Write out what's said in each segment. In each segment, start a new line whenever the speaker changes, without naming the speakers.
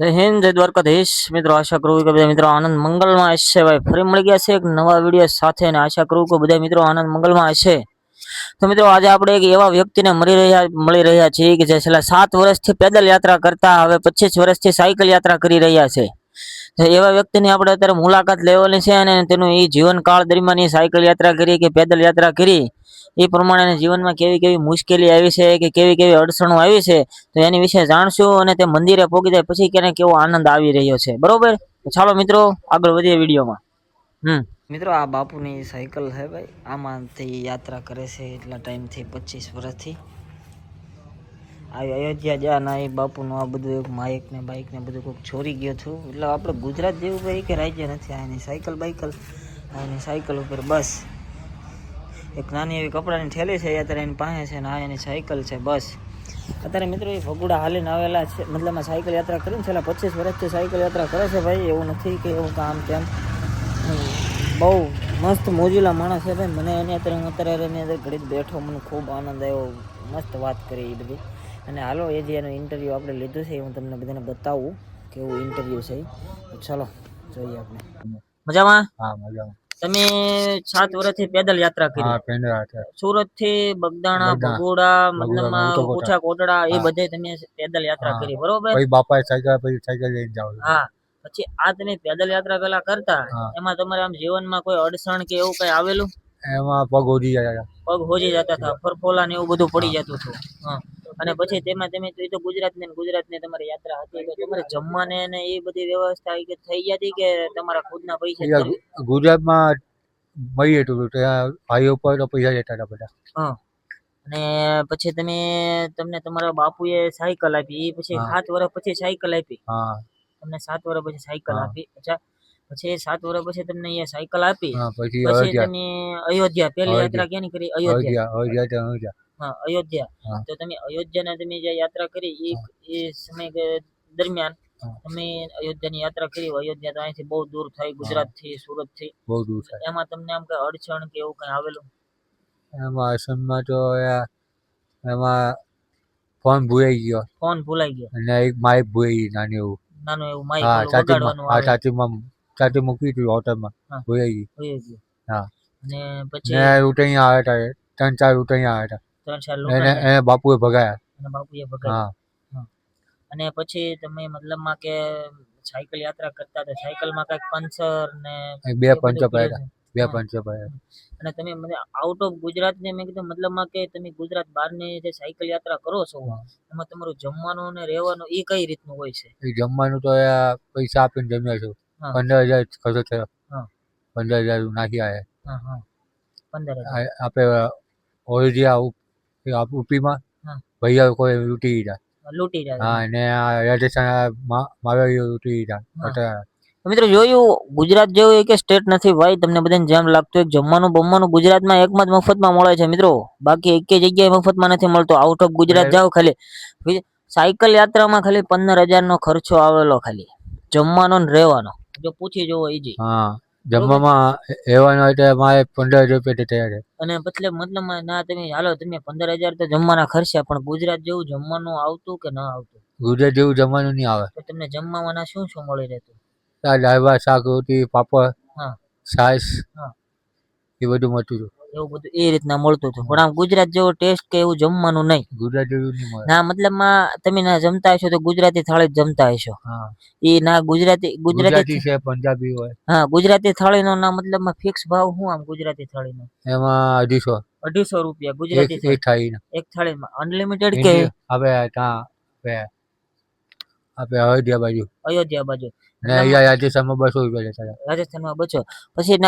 જય હિન્દ, જય દ્વારકાધીશ. મિત્રો, આશા કરું કે બધા મિત્રો આનંદ મંગલમાં હશે ભાઈ, ફરી મળી ગયા છે એક નવા વીડિયો સાથે અને આશા કરું કે બધા મિત્રો આનંદ મંગલમાં હશે. તો મિત્રો, આજે આપણે એક એવા વ્યક્તિને મળી રહ્યા મળી રહ્યા છીએ કે જે છેલ્લા સાત વર્ષથી પેદલ યાત્રા કરતા, હવે પચીસ વર્ષથી સાયકલ યાત્રા કરી રહ્યા છે. એવા વ્યક્તિની આપણે અત્યારે મુલાકાત લેવાની છે અને તેનું એ જીવનકાળ દરમિયાન એ સાયકલ યાત્રા કરી કે પેદલ યાત્રા કરી એ પ્રમાણે જીવનમાં કેવી કેવી મુશ્કેલી આવી છે કે કેવી કેવી અડચણો આવી છે, તો એની વિશે જાણશું અને તે મંદિરે પહોંચી જાય પછી કેને કેવો આનંદ આવી રહ્યો છે. બરોબર? ચાલો મિત્રો, આગળ વધીએ વિડીયોમાં. હમ. મિત્રો, આ બાપુની સાયકલ છે ભાઈ. આમાંથી યાત્રા કરે છે એટલા ટાઈમથી પચીસ વર્ષથી. આ અયોધ્યા જ્યાં ના એ બાપુનું આ બધું એક માઇક ને બાઇક ને બધું કોઈક છોરી ગયો છું. એટલે આપણે ગુજરાત જેવું કંઈ કે રાજ્ય નથી. આ એની સાયકલ બાઇકલ આ એની સાયકલ ઉપર બસ. એક નાની એવી કપડાની થેલી છે અત્યારે એની પાસે છે ને આ એની સાયકલ છે, બસ. અત્યારે મિત્રો એ ભગુડા હાલીને આવેલા છે, મતલબ આ સાયકલ યાત્રા કરીને છેલ્લા પચીસ વર્ષથી સાયકલ યાત્રા કરે છે ભાઈ, એવું નથી કે એવું કામ તેમ બહુ મસ્ત મોજીલા માણસ છે ભાઈ. મને એની અત્યારે હું અત્યારે એની અંદર ઘડી બેઠો, મને ખૂબ આનંદ આવ્યો. મસ્ત વાત કરી એ બધી. અને હાલો એ જે એનું ઇન્ટરવ્યૂ આપણે લીધું છે હું તમને બધાને બતાવું કેવું ઇન્ટરવ્યૂ છે ચલો જોઈએ આપણે. મજામાં?
હા મજામાં.
તમે સાત વર્ષથી પેદલ યાત્રા કરી. સુરતથી બગદાણા ભગોડા
મતલબ
ઓછા કોટડા એ. બધે તમે પેદલ યાત્રા કરી બરોબર?
બાપા સાયકલ પછી સાયકલ લઈને જાવ
હા. પછી આ તમે પેદલ યાત્રા પેલા કરતા એમાં તમારે આમ જીવનમાં કોઈ અડચણ કે એવું કઈ આવેલું?
એમાં પગ હોજી જાય
પગ હોજી જતા હતા ફરફોલા ને એવું બધું પડી જતું હતું. અને પછી તેમાં તમે તો ગુજરાત ને ગુજરાત ને તમારી યાત્રા હતી તો તમારે જમવાને ને એ બધી વ્યવસ્થા થઈ જતી કે તમારા ખુદના પૈસા
ગુજરાતમાં મળીએ હતું ત્યાં ભાઈઓ પર પૈસા જતા હતા બધા.
હા. અને પછી તમે તમને તમારા બાપુએ સાયકલ આપી એ પછી સાત વર્ષ પછી સાયકલ આપી. તમને સાત વર્ષ પછી સાયકલ આપી. અચ્છા. પછી સાત વર્ષ પછી તમને અહીંયા સાયકલ આપી
પછી
તમે અયોધ્યા પહેલી યાત્રા ક્યાંની કરી? અયોધ્યા.
અયોધ્યા
હા અયોધ્યા. તો તમે અયોધ્યાના તમે જે યાત્રા કરી એ એ સમય દરમિયાન. તમે અયોધ્યાની યાત્રા કરી અયોધ્યા તો અહીંથી બહુ દૂર થાય ગુજરાતથી સુરતથી
બહુ દૂર છે
એમાં તમને આમ કઈ અડચણ કે એવું કઈ આવેલું?
એમાં અસમમાં તો એમાં ફોન ભૂલાઈ ગયો.
ફોન ભૂલાઈ ગયો.
અને એક માઇક ભૂલાઈ નાનું એવું.
નાનું એવું માઇક
હા
સાચી
હા ચાચી મૂકી હતી હોટલમાં. ભૂલાઈ ગઈ. હા.
અને પછી?
ને રૂટ આવ્યા હતા ત્રણ ચાર રૂટ અહીંયા હતા
ત્રણ ચાર
એને એને બાપુએ ભગાયા.
અને બાપુએ ભગાયા?
હા.
અને પછી તમે મતલબમાં કે સાયકલ યાત્રા કરતા હતા સાયકલમાં કંઈક પંચર ને
બે પંચર પડ્યા. બે. પંચર પડ્યા.
અને તમે મને આઉટ ઓફ ગુજરાત ને મેં કીધું મતલબમાં કે તમે ગુજરાત બહારની જે સાયકલ યાત્રા કરો છો એમાં તમારું જમવાનું અને રહેવાનું એ કઈ રીતનું હોય છે?
એ જમવાનું તો પૈસા આપીને જમ્યા છું. પંદર હજાર ખર્ચો થયો. પંદર હજાર નાખી
હા પંદર
આપણે ઓરિજિયા ઉપીમાં ભૈયા કોઈ લૂંટી ગયા
લૂંટી જાય
હા અને રાજસ્થાન મારવાડીઓ લૂંટી ગયા
હા.
પટાયા.
તો મિત્રો જોયું ગુજરાત જેવું એક સ્ટેટ નથી ભાઈ. તમને બધાને જેમ લાગતું હોય જમવાનું બમવાનું ગુજરાતમાં એકમાં જ મફતમાં મળે છે મિત્રો. બાકી એક જગ્યાએ મફતમાં નથી મળતો. આઉટ ઓફ ગુજરાત જાઓ ખાલી. સાયકલ યાત્રામાં ખાલી પંદર હજાર નો ખર્ચો આવેલો ખાલી. જમવાનો ને રહેવાનો. જો પૂછી જોવો ઈજી.
હા જમવામાં એવાનું એટલે મારે પંદર રૂપિયા તૈયાર છે.
અને પછી મતલબ ના તમે હાલો તમે પંદર હજાર તો જમવાના ખર્ચા પણ ગુજરાત જેવું જમવાનું આવતું કે ના આવતું?
ગુજરાત જેવું જમવાનું નહીં આવે.
તો તમને જમવામાં શું શું મળી રહેતું?
આ દાળ ભાત શાક રોટી પાપડ
હા.
છાશ
હા.
એ બધું મળતું હતું.
એવું બધું એ રીતના મળતું હતું. પણ આમ ગુજરાત જેવો ટેસ્ટ કે એવું જમવાનું નહીં.
ગુજરાત જેવું નહીં મળે.
ના મતલબમાં તમે ના જમતા હશો તો ગુજરાતી થાળી જ જમતા હશો. એ ના ગુજરાતી ગુજરાતી
છે પંજાબી હોય.
હા ગુજરાતી થાળીનો ના મતલબમાં ફિક્સ ભાવ શું આમ ગુજરાતી થાળીનો?
એમાં અઢીસો.
અઢીસો રૂપિયા ગુજરાતી
એક
થાળી.
થાળી.
એક થાળીમાં. અનલિમિટેડ કે?
હવે ત્યાં આપણે અયોધ્યા બાજુ.
અયોધ્યા બાજુ.
રાજસ્થાનમાં બસો રૂપિયા લેતા હતા
રાજસ્થાનમાં બચો પછી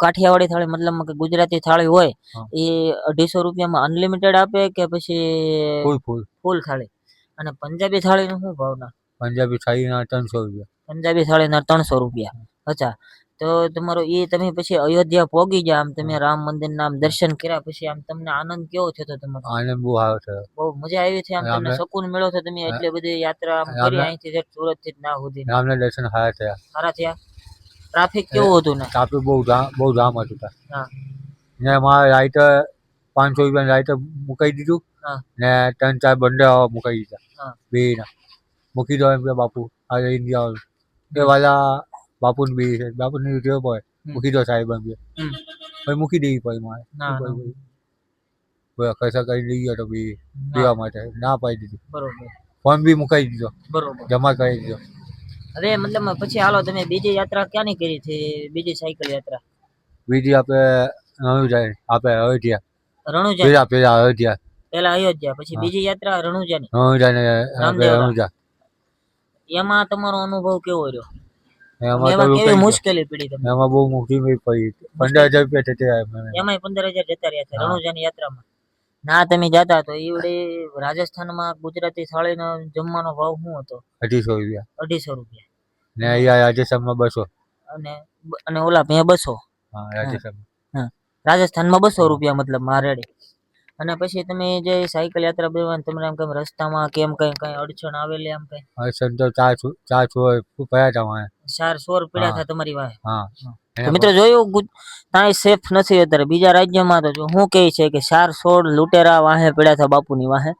કાઠિયાવાડી થાળી મતલબ કે ગુજરાતી થાળી હોય એ અઢીસો રૂપિયામાં અનલિમિટેડ આપે કે પછી
ફૂલ ફૂલ.
ફૂલ થાળી? અને પંજાબી થાળીનો શું ભાવના?
પંજાબી થાળીના ત્રણસો રૂપિયા.
પંજાબી થાળીના ત્રણસો રૂપિયા. અચ્છા. તો તમારો એ તમે પછી અયોધ્યા પહોંચી ગયા આમ તમે રામ મંદિર નામ દર્શન કર્યા પછી આમ તમને આનંદ કેવો થયો તમારો?
આનંદ બહુ આવ્યો થયો.
બહુ મજા આવી છે આમ તમને શકૂન મળ્યો છે તમે એટલી બધી યાત્રા આમ કરી અહીંથી સુરતથી ના સુધી.
રામને દર્શન સારા થયા.
સારા થયા? ટ્રાફિક કેવું હતું ને?
ટ્રાફિક બહુ જામ બહુ જામ હતું
હા.
ને મારે રાઈટર પાંચસો રૂપિયા રાઈટર મુકાઈ દીધું. ને ત્રણ ચાર બંડે મુકાઈ દીધા.
હા.
બે ના મૂકી દો એમ કે બાપુ આ ઇન્ડિયા એ વાલા બાપુને બી છે. બાપુની હોય
હમ.
મૂકી દો સાહેબ એમ પછી મૂકી દેવી પડે મારે. ખર્ચા કરી લઈ ગયો તો બી પીવા માટે. ના પાડી દીધી.
બરોબર.
ફોન બી મુકાઈ દીધો.
બરોબર.
જમા કરી દીધો.
અરે મતલબ પછી હાલો તમે બીજી યાત્રા ક્યાંની કરી છે? બીજી સાયકલ યાત્રા?
બીજી આપણે રણુજા આપે આપણે અયોધ્યા.
રણુજા?
પેલા પેલા અયોધ્યા.
પેલા અયોધ્યા પછી બીજી યાત્રા રણુજાની?
નવું જાય ને રણુજા.
એમાં તમારો અનુભવ કેવો રહ્યો?
એમાં
એમાં કેવી મુશ્કેલી પડી તમને?
એમાં બહુ મોટી પડી. પંદર હજાર રૂપિયા થતા મને.
એમાંય પંદર હજાર જતા રહ્યા છે રણુજાની યાત્રામાં. ના તમે જતા તો ઈવડે રાજસ્થાનમાં ગુજરાતી થાળીનો જમવાનો ભાવ શું હતો?
અઢીસો રૂપિયા.
અઢીસો રૂપિયા.
ને અહીંયા રાજસ્થાનમાં બસો.
અને અને ઓલા ત્યાં બસો?
હા રાજસ્થાનમાં.
રાજસ્થાનમાં બસો રૂપિયા મતલબમાં રેડી અને પછી તમે જે સાયકલ યાત્રા બેવાનું તમને આમ કેમ રસ્તામાં કેમ કઈ કઈ અડચણ આવેલી આમ કઈ?
અડચણ તો ચાર છો- ચાર છો પડ્યા હતા વાય
ચાર સોર પડ્યા
હા.
હતા તમારી વાય
હા.
હા. મિત્રો જોયું ગુજ- સેફ નથી અત્યારે. બીજા રાજ્યમાં તો જો શું કહે છે કે ચાર સોળ લૂટેરા વાહે પડ્યા હતા બાપુની વાહે.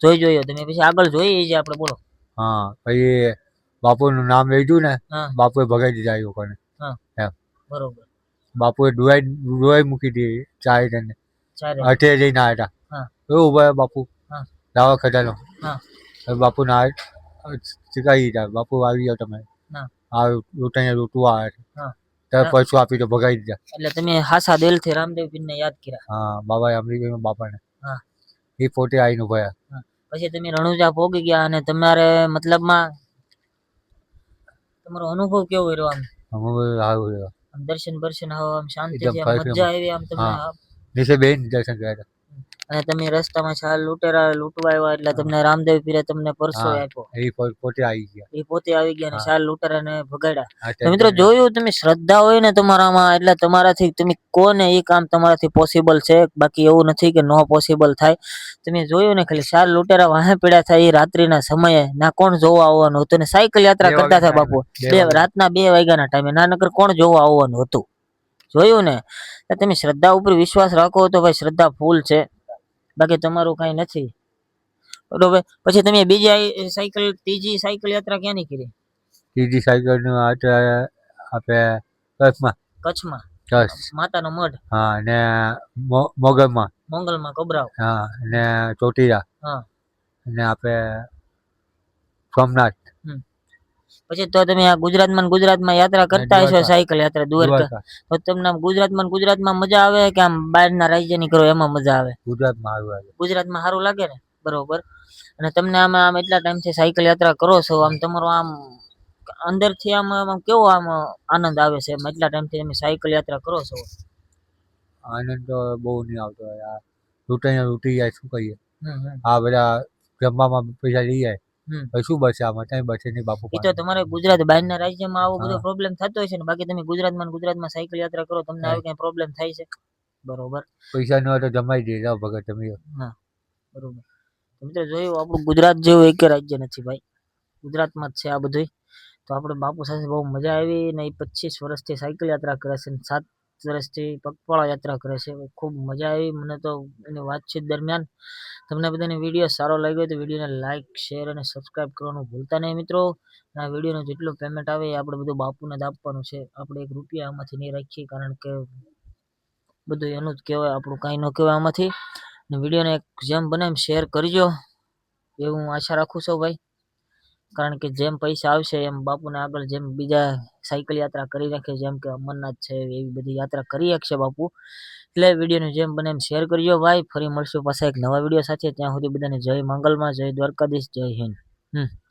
જોઈ જોયો તમે. પછી આગળ જોઈએ જે આપણે બોલો.
હા પછી બાપુનું નામ લીધું ને
હા.
બાપુએ ભગાઈ દીધા એ લોકોને.
બરોબર.
બાપુએ ડુવાઈ ડુવાઈ મૂકી દીધી ચાર જણને
ચારે
અઠે જઈને આવ્યા હતા એવું ભાઈ બાપુ. દાવા ખેડાનો બાપુ ના શીખાઈ દીધા બાપુ આવી જાવ તમે.
હા.
લૂંટાઈને લૂંટવા આવે. છે. ત્યારે પૈસા આપી તો ભગાઈ દીધા.
એટલે તમે હાસા દિલથી રામદેવ પીરને યાદ કર્યા.
હા બાબા અમરીકમાં બાપાને.
હા.
એ પોતે આવીને ભયા
પછી તમે રણુજા પોગી ગયા અને તમારે મતલબમાં તમારો અનુભવ કેવો રહ્યો આમ?
અનુભવ સારો રહ્યો.
દર્શન બર્શન આમ શાંતિ મજા આવી આમ તમને
હા. નીચે બેન દર્શન કર્યા હતા
અને તમે રસ્તામાં શાલ લૂંટેરા લૂંટવા આવ્યા એટલે તમને રામદેવ પીરે તમને પરસો આપ્યો.
એ પોતે આવી ગયા.
એ પોતે આવી ગયા અને
હા.
લૂંટેરાને ભગાડ્યા. તો મિત્રો જોયું તમે શ્રદ્ધા હોય ને તમારામાં એટલે તમારાથી તમે કોને એ કામ તમારાથી પોસિબલ છે? બાકી એવું નથી કે નો પોસિબલ થાય. તમે જોયું ને ખાલી શાલ લૂંટેરા વાહે પીડા થાય એ રાત્રિના સમયે. ના કોણ જોવા આવવાનું હતું? ને સાયકલ યાત્રા કરતા હતા બાપુ.
બે
બે રાતના બે વાગ્યાના ટાઈમે. ના નકર કોણ જોવા આવવાનું હતું? જોયું ને તમે શ્રદ્ધા ઉપર વિશ્વાસ રાખો તો ભાઈ શ્રદ્ધા ફૂલ છે. બાકી તમારું કઈ નથી. બરોબર? પછી તમે બીજી સાયકલ ત્રીજી સાયકલ યાત્રા ક્યાંની કરી?
ત્રીજી સાયકલનું અત્યારે આપણે કચ્છમાં.
કચ્છમાં?
કચ્છ.
માતાનો મઢ?
હા ને મો- મોગલમાં.
મોંગલમાં કબરાવ
હા ને ચોટીલા.
હા.
ને આપણે સોમનાથ.
પછી તો તમે આ ગુજરાતમાં ગુજરાતમાં યાત્રા કરતા હશો સાયકલ યાત્રા દ્વારકા. તો તમને ગુજરાતમાં ગુજરાતમાં મજા આવે કે આમ બહારના રાજ્યની કરો એમાં મજા આવે?
ગુજરાતમાં આવ્યું આજે
ગુજરાતમાં સારું લાગે ને? બરોબર. અને તમને આમાં આમ એટલા ટાઈમથી સાયકલ યાત્રા કરો છો આમ તમારો આમ અંદરથી આમ આમ કેવો આમ આનંદ આવે છે? એમ એટલા ટાઈમથી તમે સાયકલ યાત્રા કરો છો?
આનંદ તો બહુ નહીં આવતો યાર. લૂંટાઈને લૂંટી જાય શું કહીએ. આ બધા જમવામાં પૈસા લઈ જાય. શું બસે? આમાં કઈ બસે નહીં બાપુ
એ તો તમારે ગુજરાત બહારના રાજ્યમાં આવો બધો પ્રોબ્લેમ થતો હોય છે ને બાકી તમે ગુજરાતમાં ગુજરાતમાં સાયકલ યાત્રા કરો તમને આવી કઈ પ્રોબ્લેમ થાય છે? બરોબર.
પૈસા ન હોય તો જમાઈ દે જાવ ભગત તમે હા
બરોબર. તો મિત્રો જોયું આપણું ગુજરાત જેવું એક રાજ્ય નથી ભાઈ. ગુજરાતમાં જ છે આ બધું તો આપણે બાપુ સાથે બહુ મજા આવી ને એ પચીસ વર્ષથી સાયકલ યાત્રા કરે છે ને સાત વર્ષથી પગપાળા યાત્રા કરે છે. ખૂબ મજા આવી. મને તો એની વાતચીત દરમિયાન તમને બધાને વીડિયો સારો લાગ્યો તો વિડીયોને લાઇક શેર અને સબસ્ક્રાઈબ કરવાનું ભૂલતા નહીં મિત્રો. આ વિડીયોનું જેટલું પેમેન્ટ આવે એ આપણે બધું બાપુને જ આપવાનું છે. આપણે એક રૂપિયા આમાંથી નહીં રાખીએ કારણ કે બધું એનું જ કહેવાય. આપણું કાંઈ ન કહેવાય આમાંથી. અને વિડીયોને જેમ બને એમ શેર કરજો. એવું હું આશા રાખું છું ભાઈ. કારણ કે જેમ પૈસા આવશે, એમ બાપુને આગળ જેમ બીજા સાયકલ યાત્રા કરી રાખે જેમ કે અમરનાથ છે, એવી બધી યાત્રા કરી શકશે બાપુ. એટલે વિડીયોને જેમ બને એમ શેર કરજો ભાઈ. ફરી મળશું પાછા એક નવા વીડિયો સાથે. ત્યાં સુધી બધાને જય મંગલમાં, જય દ્વારકાધીશ, જય હિન્દ. હમ.